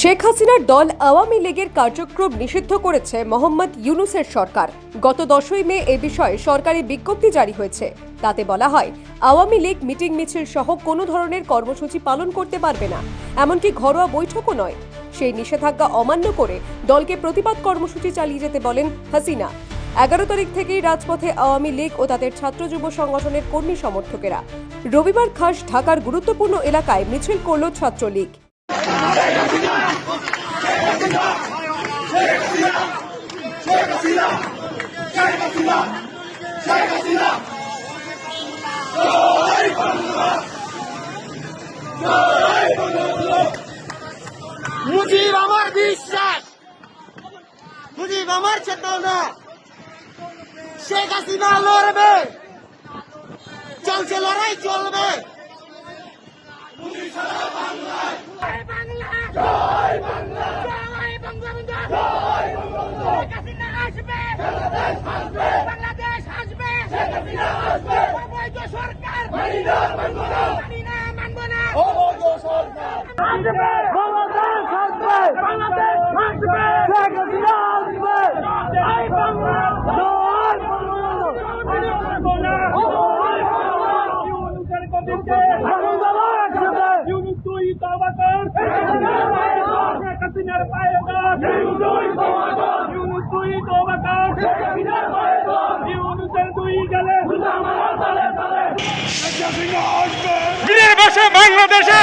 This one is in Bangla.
শেখ হাসিনার দল আওয়ামী লীগের কার্যক্রম নিষিদ্ধ করেছে মোহাম্মদ ইউনুসের সরকার। গত দশই মে এ বিষয়ে সরকারি বিজ্ঞপ্তি জারি হয়েছে। তাতে বলা হয়, আওয়ামী লীগ মিটিং মিছিল সহ কোনো ধরনের কর্মসূচি পালন করতে পারবে না। এমনকি ঘরোয়া বৈঠকও নয়। সেই নিষেধাজ্ঞা অমান্য করে দলকে প্রতিবাদ কর্মসূচি চালিয়ে যেতে বলেন হাসিনা। এগারো তারিখ থেকেই রাজপথে আওয়ামী লীগ ও তাদের ছাত্র যুব সংগঠনের কর্মী সমর্থকেরা। রবিবার খাস ঢাকার গুরুত্বপূর্ণ এলাকায় মিছিল করল ছাত্রলীগ। মুজিব, আমার বিশ্বাস। মুজিব, আমার চেতনা। শেখ হাসিনা লড়বে। চলছে লড়াই চলবে। বাংলাদেশ আসবে সরকার। মানি মানব না। মানি মানব না। সরকার। তওবা কর ইউনুস তুই তওবা কর শেখ হাসিনার পায়ে ধর ইউনুসের দুই গেলে আমার তলে তলে শেখ হাসিনা আসবে বীরের বাসে বাংলাদেশে